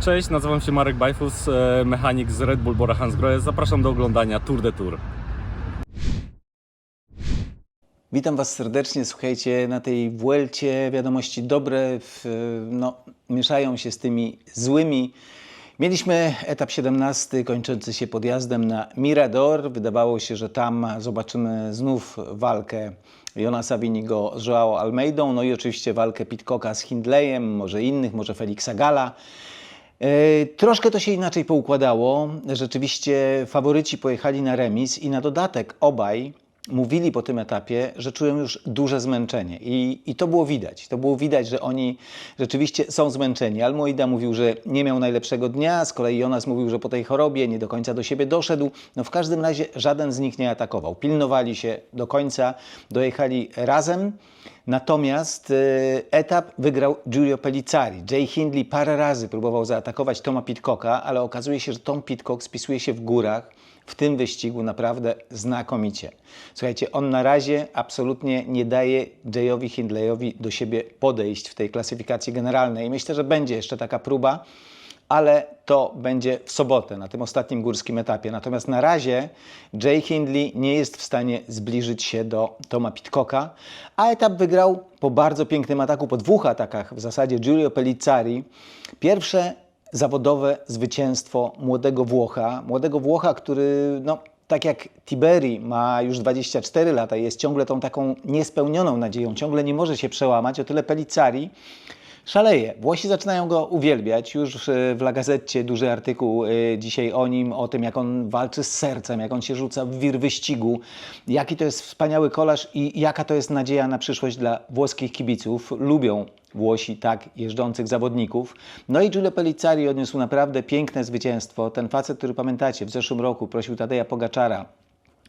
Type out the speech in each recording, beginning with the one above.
Cześć, nazywam się Marek Bajfus, e, mechanik z Red Bull Bora Hansgrohe. Zapraszam do oglądania Tour de Tour. Witam Was serdecznie. Słuchajcie, na tej Vuelcie wiadomości dobre w, no, mieszają się z tymi złymi. Mieliśmy etap 17 kończący się podjazdem na Mirador. Wydawało się, że tam zobaczymy znów walkę Jonasa Winigo z Joao Almeidą, no i oczywiście walkę Pitcocka z Hindleyem, może innych, może Felixa Gala. E, Troszkę to się inaczej poukładało. Rzeczywiście faworyci pojechali na remis i na dodatek obaj mówili po tym etapie, że czują już duże zmęczenie. I, I to było widać. To było widać, że oni rzeczywiście są zmęczeni. Almoida mówił, że nie miał najlepszego dnia, z kolei Jonas mówił, że po tej chorobie nie do końca do siebie doszedł. No w każdym razie żaden z nich nie atakował. Pilnowali się do końca, dojechali razem. Natomiast e, etap wygrał Giulio Pellizzari. Jay Hindley parę razy próbował zaatakować Toma Pitcocka, ale okazuje się, że Tom Pitcock spisuje się w górach w tym wyścigu naprawdę znakomicie. Słuchajcie, on na razie absolutnie nie daje Jayowi Hindleyowi do siebie podejść w tej klasyfikacji generalnej. Myślę, że będzie jeszcze taka próba, ale to będzie w sobotę, na tym ostatnim górskim etapie. Natomiast na razie Jay Hindley nie jest w stanie zbliżyć się do Toma Pitcocka, a etap wygrał po bardzo pięknym ataku, po dwóch atakach w zasadzie Giulio Pellizzari. Pierwsze zawodowe zwycięstwo młodego Włocha, młodego Włocha, który no, tak jak Tiberi ma już 24 lata i jest ciągle tą taką niespełnioną nadzieją, ciągle nie może się przełamać, o tyle Pellizzari szaleje. Włosi zaczynają go uwielbiać. Już e, w La Gazzecie duży artykuł e, dzisiaj o nim, o tym jak on walczy z sercem, jak on się rzuca w wir wyścigu, jaki to jest wspaniały kolarz i jaka to jest nadzieja na przyszłość dla włoskich kibiców. Lubią Włosi tak jeżdżących zawodników. No i Giulio Pellizzari odniósł naprawdę piękne zwycięstwo. Ten facet, który pamiętacie, w zeszłym roku prosił Tadeja Pogaczara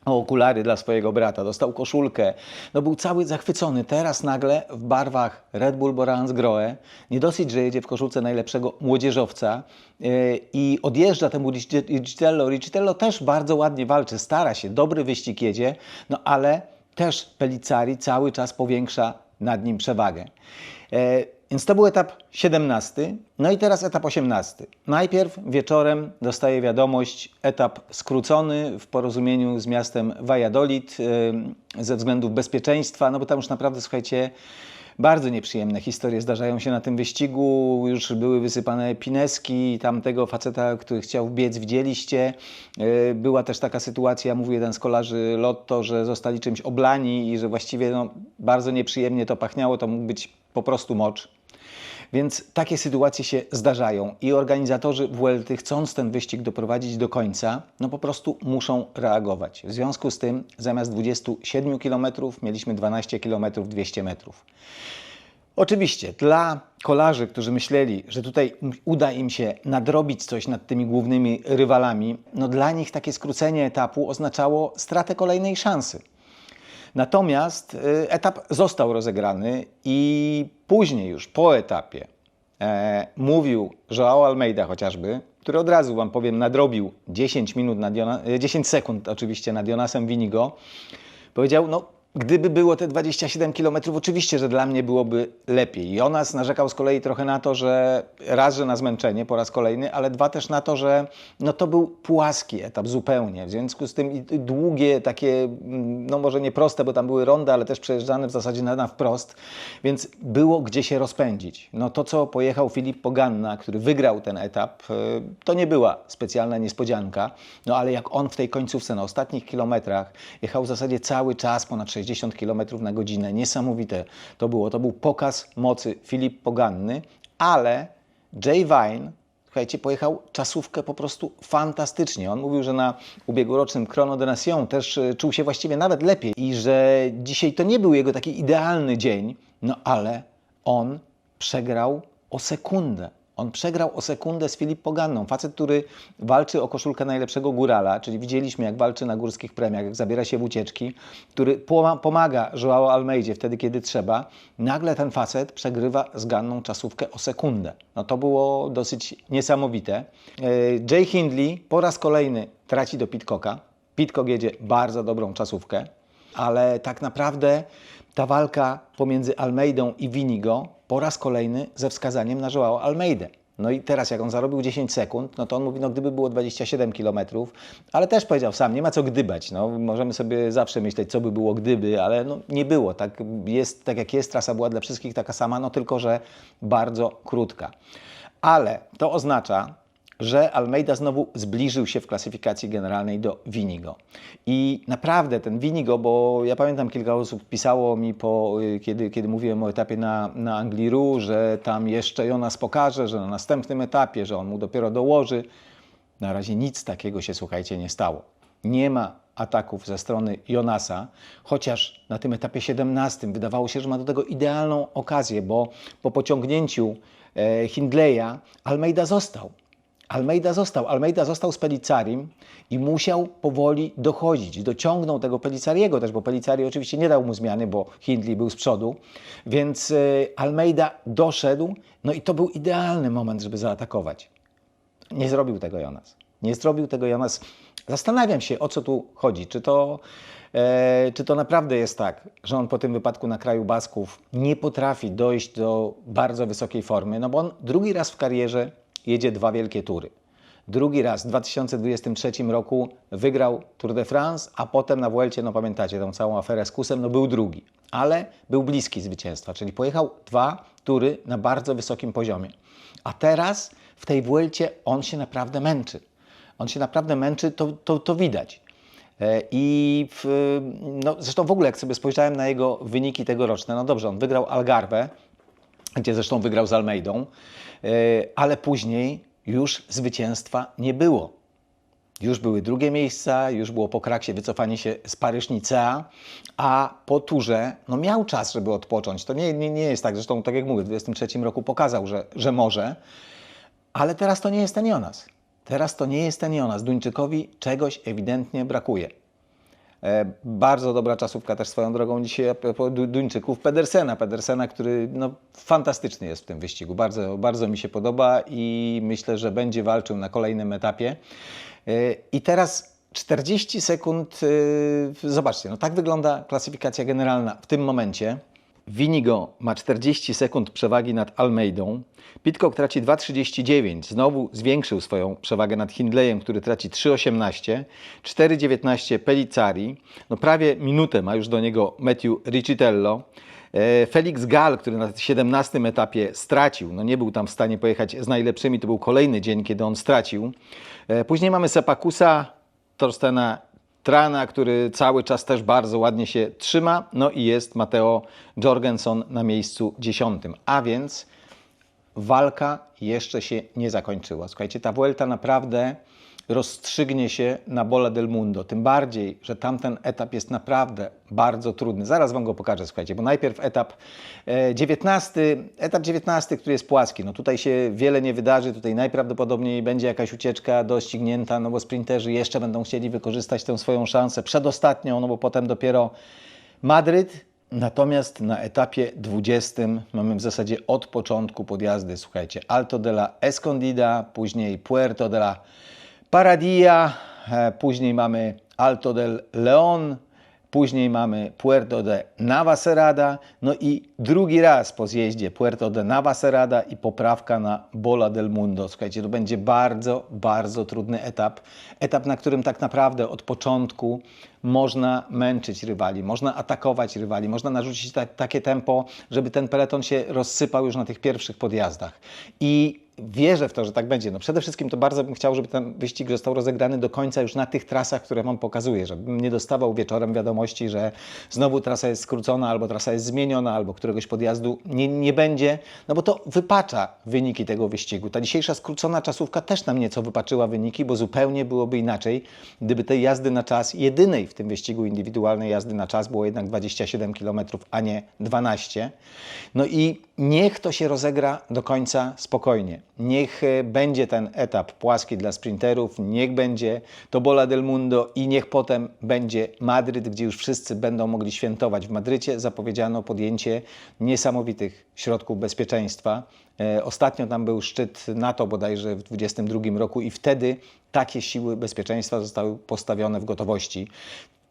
okulary dla swojego brata, dostał koszulkę. No był cały zachwycony. Teraz nagle w barwach Red Bull Borans Grohe, nie dosyć, że jedzie w koszulce najlepszego młodzieżowca yy, i odjeżdża temu Ric- Ricitello. Ricitello też bardzo ładnie walczy, stara się, dobry wyścig jedzie, no ale też Pellizzari cały czas powiększa nad nim przewagę. E, Więc to był etap 17, no i teraz etap 18. Najpierw wieczorem dostaje wiadomość, etap skrócony w porozumieniu z miastem Valladolid ze względów bezpieczeństwa, no bo tam już naprawdę, słuchajcie, bardzo nieprzyjemne historie zdarzają się na tym wyścigu. Już były wysypane pineski tamtego faceta, który chciał biec, widzieliście. E, Była też taka sytuacja, mówił jeden z kolarzy Lotto, że zostali czymś oblani i że właściwie no, bardzo nieprzyjemnie to pachniało. To mógł być po prostu mocz. Więc takie sytuacje się zdarzają i organizatorzy Vuelty, chcąc ten wyścig doprowadzić do końca, no po prostu muszą reagować. W związku z tym zamiast 27 km mieliśmy 12 km 200 metrów. Oczywiście dla kolarzy, którzy myśleli, że tutaj uda im się nadrobić coś nad tymi głównymi rywalami, no dla nich takie skrócenie etapu oznaczało stratę kolejnej szansy. Natomiast y, etap został rozegrany i później już po etapie e, mówił Joao Almeida chociażby, który od razu Wam powiem nadrobił 10 minut nad Jona, e, 10 sekund oczywiście nad Jonasem Winigo. Powiedział, no gdyby było te 27 km, oczywiście, że dla mnie byłoby lepiej. Jonas narzekał z kolei trochę na to, że raz, że na zmęczenie po raz kolejny, ale dwa też na to, że no to był płaski etap zupełnie. W związku z tym długie takie, no może nie proste, bo tam były rondy, ale też przejeżdżane w zasadzie na, na wprost, więc było gdzie się rozpędzić. No to, co pojechał Filip Poganna, który wygrał ten etap, y, to nie była specjalna niespodzianka, no ale jak on w tej końcówce, na ostatnich kilometrach jechał w zasadzie cały czas ponad 60 km na godzinę. Niesamowite to było. To był pokaz mocy Filip Poganny, ale Jay Vine, słuchajcie, pojechał czasówkę po prostu fantastycznie. On mówił, że na ubiegłorocznym Chrono de Nation też y, czuł się właściwie nawet lepiej i że dzisiaj to nie był jego taki idealny dzień, no ale on przegrał o sekundę. On przegrał o sekundę z Filip Poganną. Facet, który walczy o koszulkę najlepszego górala, czyli widzieliśmy, jak walczy na górskich premiach, jak zabiera się w ucieczki, który poma- pomaga Joao Almeidzie wtedy, kiedy trzeba. Nagle ten facet przegrywa z Ganną czasówkę o sekundę. No to było dosyć niesamowite. E, Jay Hindley po raz kolejny traci do Pitcocka. Pitcock jedzie bardzo dobrą czasówkę, ale tak naprawdę ta walka pomiędzy Almeidą i Winigo po raz kolejny ze wskazaniem na Joao Almeidę. No i teraz jak on zarobił 10 sekund, no to on mówi, no gdyby było 27 km, ale też powiedział sam, nie ma co gdybać. No, możemy sobie zawsze myśleć, co by było gdyby, ale no, nie było. Tak, jest, tak jak jest, trasa była dla wszystkich taka sama, no tylko, że bardzo krótka. Ale to oznacza, że Almeida znowu zbliżył się w klasyfikacji generalnej do Winigo. I naprawdę ten Winigo, bo ja pamiętam kilka osób pisało mi, po, y, kiedy, kiedy mówiłem o etapie na, na Angliru, że tam jeszcze Jonas pokaże, że na następnym etapie, że on mu dopiero dołoży. Na razie nic takiego się, słuchajcie, nie stało. Nie ma ataków ze strony Jonasa, chociaż na tym etapie 17 wydawało się, że ma do tego idealną okazję, bo po pociągnięciu e, Hindleya Almeida został. Almeida został. Almeida został z Pelicarim i musiał powoli dochodzić. Dociągnął tego Pelicariego też, bo Pelicari oczywiście nie dał mu zmiany, bo Hindley był z przodu. Więc e, Almeida doszedł, no i to był idealny moment, żeby zaatakować. Nie zrobił tego Jonas. Nie zrobił tego Jonas. Zastanawiam się, o co tu chodzi. Czy to, e, czy to naprawdę jest tak, że on po tym wypadku na kraju Basków nie potrafi dojść do bardzo wysokiej formy? No bo on drugi raz w karierze jedzie dwa wielkie tury. Drugi raz w 2023 roku wygrał Tour de France, a potem na Vuelcie, no pamiętacie tą całą aferę z Kusem, no był drugi. Ale był bliski zwycięstwa, czyli pojechał dwa tury na bardzo wysokim poziomie. A teraz w tej Vuelcie on się naprawdę męczy. On się naprawdę męczy, to, to, to widać. E, I w, no, zresztą w ogóle, jak sobie spojrzałem na jego wyniki tegoroczne, no dobrze, on wygrał Algarve, gdzie zresztą wygrał z Almeidą, e, ale później już zwycięstwa nie było. Już były drugie miejsca, już było po kraksie wycofanie się z Paryż-Nicea, a po turze no miał czas, żeby odpocząć. To nie, nie, nie jest tak, zresztą tak jak mówię, w 23 roku pokazał, że, że może, ale teraz to nie jest ten Jonas. Teraz to nie jest ten Jonas. Duńczykowi czegoś ewidentnie brakuje. E, bardzo dobra czasówka też swoją drogą dzisiaj Du- Duńczyków. Pedersena, Pedersena, który no, fantastyczny jest w tym wyścigu. Bardzo, bardzo mi się podoba i myślę, że będzie walczył na kolejnym etapie. E, I teraz 40 sekund, e, zobaczcie, no tak wygląda klasyfikacja generalna w tym momencie. Winigo ma 40 sekund przewagi nad Almeidą. Pitcock traci 2,39. Znowu zwiększył swoją przewagę nad Hindleyem, który traci 3,18. 4,19 Pellicari. No prawie minutę ma już do niego Matthew Riccitello. E, Felix Gall, który na 17 etapie stracił, no nie był tam w stanie pojechać z najlepszymi, to był kolejny dzień, kiedy on stracił. E, Później mamy Sepakusa, Torstena Trana, który cały czas też bardzo ładnie się trzyma. No i jest Mateo Jorgensen na miejscu dziesiątym. A więc walka jeszcze się nie zakończyła. Słuchajcie, ta Vuelta naprawdę rozstrzygnie się na Bola del Mundo. Tym bardziej, że tamten etap jest naprawdę bardzo trudny. Zaraz Wam go pokażę, słuchajcie, bo najpierw etap e, 19, etap 19, który jest płaski. No tutaj się wiele nie wydarzy, tutaj najprawdopodobniej będzie jakaś ucieczka doścignięta, no bo sprinterzy jeszcze będą chcieli wykorzystać tę swoją szansę przedostatnią, no bo potem dopiero Madryt, Natomiast na etapie 20 mamy w zasadzie od początku podjazdy, słuchajcie, Alto de la Escondida, później Puerto de la Paradilla, e, później mamy Alto del León, później mamy Puerto de Navacerrada, no i drugi raz po zjeździe Puerto de Navacerrada i poprawka na Bola del Mundo. Słuchajcie, to będzie bardzo, bardzo trudny etap. Etap, na którym tak naprawdę od początku można męczyć rywali, można atakować rywali, można narzucić ta, takie tempo, żeby ten peleton się rozsypał już na tych pierwszych podjazdach. I wierzę w to, że tak będzie. No przede wszystkim to bardzo bym chciał, żeby ten wyścig został rozegrany do końca już na tych trasach, które Wam pokazuję, żebym nie dostawał wieczorem wiadomości, że znowu trasa jest skrócona, albo trasa jest zmieniona, albo któregoś podjazdu nie, nie będzie, no bo to wypacza wyniki tego wyścigu. Ta dzisiejsza skrócona czasówka też nam nieco wypaczyła wyniki, bo zupełnie byłoby inaczej, gdyby tej jazdy na czas, jedynej w tym wyścigu indywidualnej jazdy na czas było jednak 27 km, a nie 12. No i niech to się rozegra do końca spokojnie. Niech e, będzie ten etap płaski dla sprinterów, niech będzie to Bola del Mundo i niech potem będzie Madryt, gdzie już wszyscy będą mogli świętować. W Madrycie zapowiedziano podjęcie niesamowitych środków bezpieczeństwa. E, Ostatnio tam był szczyt NATO bodajże w 2022 roku i wtedy takie siły bezpieczeństwa zostały postawione w gotowości.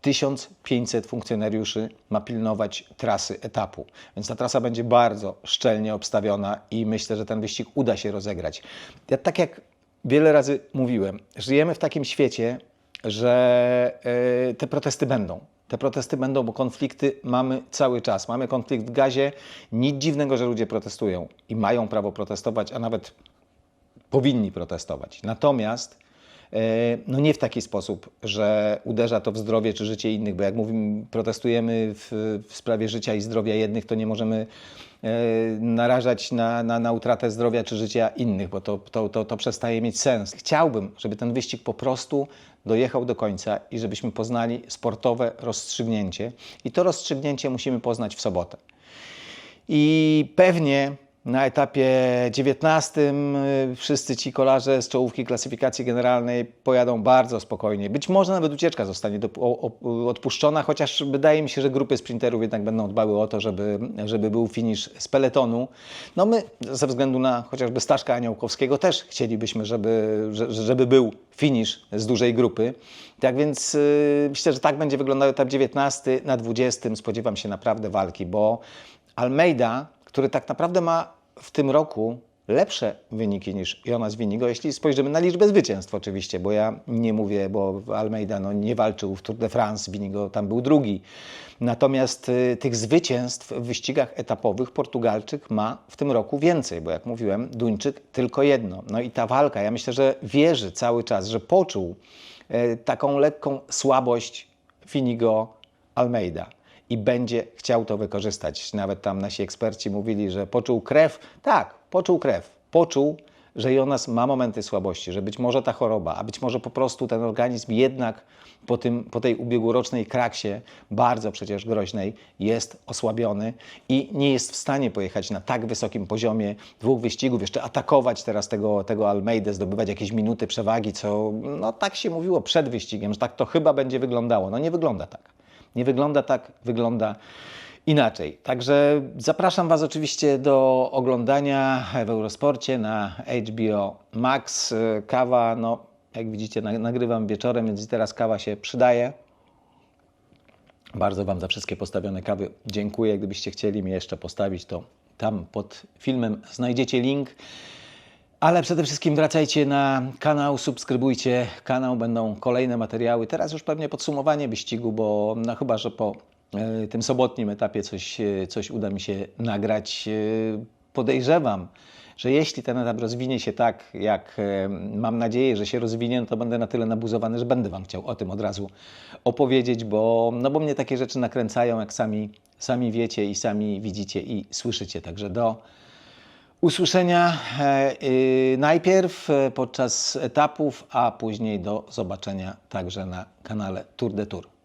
1500 funkcjonariuszy ma pilnować trasy etapu, więc ta trasa będzie bardzo szczelnie obstawiona i myślę, że ten wyścig uda się rozegrać. Ja tak jak wiele razy mówiłem, żyjemy w takim świecie, że e, te protesty będą. Te protesty będą, bo konflikty mamy cały czas. Mamy konflikt w gazie. Nic dziwnego, że ludzie protestują i mają prawo protestować, a nawet powinni protestować. Natomiast no nie w taki sposób, że uderza to w zdrowie czy życie innych, bo jak mówimy, protestujemy w, w sprawie życia i zdrowia jednych, to nie możemy e, narażać na, na, na utratę zdrowia czy życia innych, bo to, to, to, to przestaje mieć sens. Chciałbym, żeby ten wyścig po prostu dojechał do końca i żebyśmy poznali sportowe rozstrzygnięcie. I to rozstrzygnięcie musimy poznać w sobotę. I pewnie na etapie 19 y, wszyscy ci kolarze z czołówki klasyfikacji generalnej pojadą bardzo spokojnie. Być może nawet ucieczka zostanie do, o, o, odpuszczona, chociaż wydaje mi się, że grupy sprinterów jednak będą dbały o to, żeby, żeby był finisz z peletonu. No my ze względu na chociażby Staszka Aniołkowskiego też chcielibyśmy, żeby, że- żeby był finisz z dużej grupy. Tak więc y, myślę, że tak będzie wyglądał etap 19. Na 20 spodziewam się naprawdę walki, bo Almeida, który tak naprawdę ma w tym roku lepsze wyniki niż Jonas Winigo, jeśli spojrzymy na liczbę zwycięstw oczywiście, bo ja nie mówię, bo Almeida no, nie walczył w Tour de France, Winigo tam był drugi. Natomiast y, tych zwycięstw w wyścigach etapowych Portugalczyk ma w tym roku więcej, bo jak mówiłem, Duńczyk tylko jedno. No i ta walka, ja myślę, że wierzy cały czas, że poczuł e, taką lekką słabość Finigo Almeida i będzie chciał to wykorzystać. Nawet tam nasi eksperci mówili, że poczuł krew. Tak, poczuł krew. Poczuł, że Jonas ma momenty słabości, że być może ta choroba, a być może po prostu ten organizm jednak po, tym, po tej ubiegłorocznej kraksie, bardzo przecież groźnej, jest osłabiony i nie jest w stanie pojechać na tak wysokim poziomie dwóch wyścigów, jeszcze atakować teraz tego, tego Almeidę, zdobywać jakieś minuty przewagi, co no tak się mówiło przed wyścigiem, że tak to chyba będzie wyglądało. No nie wygląda tak. Nie wygląda tak, wygląda inaczej. Także zapraszam Was oczywiście do oglądania w Eurosporcie na HBO Max. Kawa, no jak widzicie, na- nagrywam wieczorem, więc teraz kawa się przydaje. Bardzo Wam za wszystkie postawione kawy dziękuję. Gdybyście chcieli mi jeszcze postawić, to tam pod filmem znajdziecie link. Ale przede wszystkim wracajcie na kanał, subskrybujcie kanał, będą kolejne materiały. Teraz już pewnie podsumowanie wyścigu, bo no chyba, że po e, tym sobotnim etapie coś, e, coś uda mi się nagrać. E, podejrzewam, że jeśli ten etap rozwinie się tak, jak mam nadzieję, że się rozwinie, no to będę na tyle nabuzowany, że będę Wam chciał o tym od razu opowiedzieć, bo, no bo mnie takie rzeczy nakręcają, jak sami, sami wiecie i sami widzicie i słyszycie. Także do usłyszenia e, y, najpierw e, podczas etapów, a później do zobaczenia także na kanale Tour de Tour.